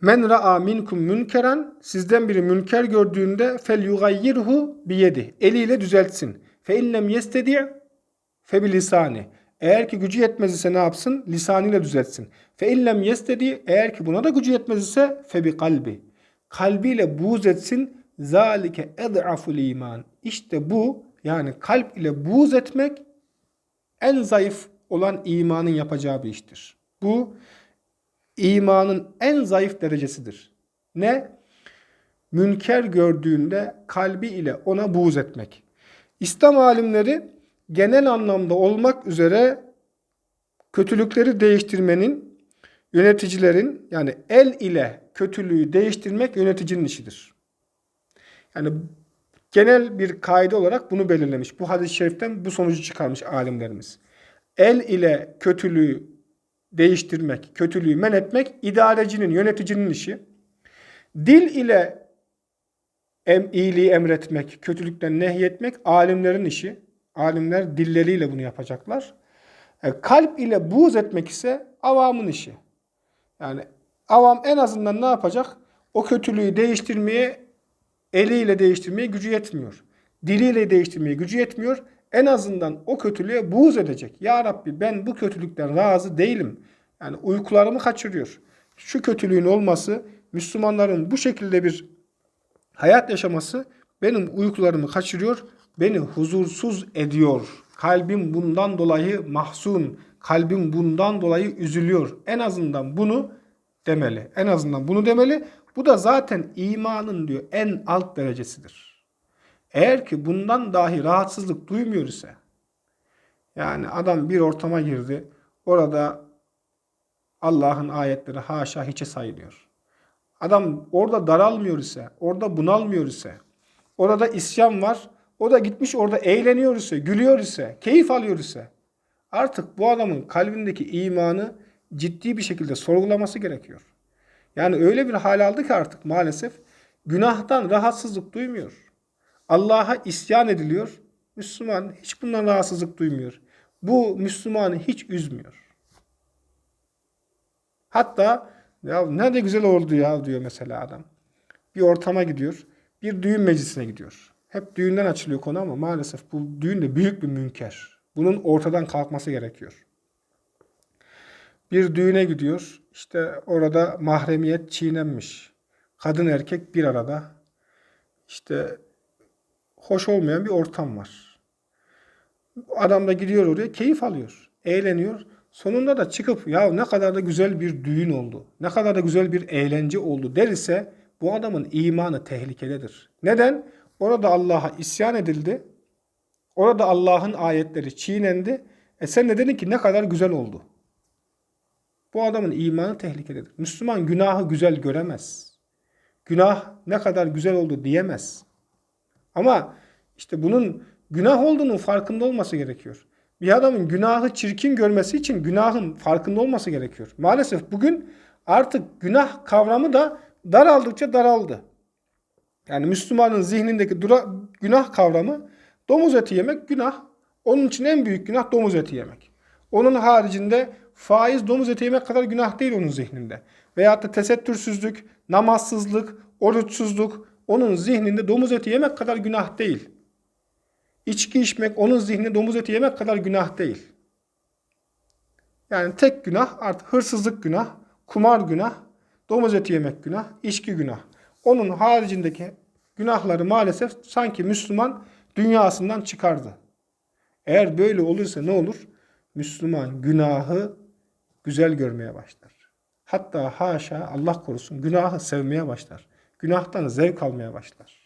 Men ra'a minkum münkeran sizden biri münker gördüğünde fel yugayyirhu biyedi. Eliyle düzeltsin. Fe illem yestedi fe bilisani. Eğer ki gücü yetmez ise ne yapsın? Lisanıyla düzeltsin. Fe illem yestedi eğer ki buna da gücü yetmez ise fe bi kalbi. Kalbiyle buğz etsin. Zalike ed'aful iman. İşte bu yani kalp ile buğz etmek en zayıf olan imanın yapacağı bir iştir. Bu imanın en zayıf derecesidir. Ne? Münker gördüğünde kalbi ile ona buğz etmek. İslam alimleri genel anlamda olmak üzere kötülükleri değiştirmenin yöneticilerin yani el ile kötülüğü değiştirmek yöneticinin işidir. Yani genel bir kaide olarak bunu belirlemiş. Bu hadis-i şeriften bu sonucu çıkarmış alimlerimiz. El ile kötülüğü değiştirmek, kötülüğü men etmek idarecinin, yöneticinin işi. Dil ile em, iyiliği emretmek, kötülükten nehyetmek alimlerin işi. Alimler dilleriyle bunu yapacaklar. E, kalp ile buğz etmek ise avamın işi. Yani avam en azından ne yapacak? O kötülüğü değiştirmeye, eliyle değiştirmeye gücü yetmiyor. Diliyle değiştirmeye gücü yetmiyor. En azından o kötülüğe buğz edecek. Ya Rabbi ben bu kötülükten razı değilim. Yani uykularımı kaçırıyor. Şu kötülüğün olması, Müslümanların bu şekilde bir hayat yaşaması benim uykularımı kaçırıyor, beni huzursuz ediyor. Kalbim bundan dolayı mahzun, kalbim bundan dolayı üzülüyor. En azından bunu demeli. En azından bunu demeli. Bu da zaten imanın diyor en alt derecesidir. Eğer ki bundan dahi rahatsızlık duymuyor ise yani adam bir ortama girdi. Orada Allah'ın ayetleri haşa hiçe sayılıyor. Adam orada daralmıyor ise, orada bunalmıyor ise, orada isyan var, o da gitmiş orada eğleniyor ise, gülüyor ise, keyif alıyor ise artık bu adamın kalbindeki imanı ciddi bir şekilde sorgulaması gerekiyor. Yani öyle bir hal aldı ki artık maalesef günahtan rahatsızlık duymuyor. Allah'a isyan ediliyor. Müslüman hiç bundan rahatsızlık duymuyor. Bu Müslümanı hiç üzmüyor. Hatta ya ne de güzel oldu ya diyor mesela adam. Bir ortama gidiyor. Bir düğün meclisine gidiyor. Hep düğünden açılıyor konu ama maalesef bu düğün de büyük bir münker. Bunun ortadan kalkması gerekiyor. Bir düğüne gidiyor. İşte orada mahremiyet çiğnenmiş. Kadın erkek bir arada. İşte hoş olmayan bir ortam var. Adam da gidiyor oraya keyif alıyor. Eğleniyor. Sonunda da çıkıp ya ne kadar da güzel bir düğün oldu. Ne kadar da güzel bir eğlence oldu der ise bu adamın imanı tehlikededir. Neden? Orada Allah'a isyan edildi. Orada Allah'ın ayetleri çiğnendi. E sen ne dedin ki ne kadar güzel oldu. Bu adamın imanı tehlikededir. Müslüman günahı güzel göremez. Günah ne kadar güzel oldu diyemez. Ama işte bunun günah olduğunun farkında olması gerekiyor. Bir adamın günahı çirkin görmesi için günahın farkında olması gerekiyor. Maalesef bugün artık günah kavramı da daraldıkça daraldı. Yani Müslümanın zihnindeki dura, günah kavramı domuz eti yemek günah. Onun için en büyük günah domuz eti yemek. Onun haricinde faiz domuz eti yemek kadar günah değil onun zihninde. Veyahut da tesettürsüzlük, namazsızlık, oruçsuzluk onun zihninde domuz eti yemek kadar günah değil. İçki içmek onun zihninde domuz eti yemek kadar günah değil. Yani tek günah artık hırsızlık günah, kumar günah, domuz eti yemek günah, içki günah. Onun haricindeki günahları maalesef sanki Müslüman dünyasından çıkardı. Eğer böyle olursa ne olur? Müslüman günahı güzel görmeye başlar. Hatta haşa Allah korusun günahı sevmeye başlar. Günahtan zevk almaya başlar.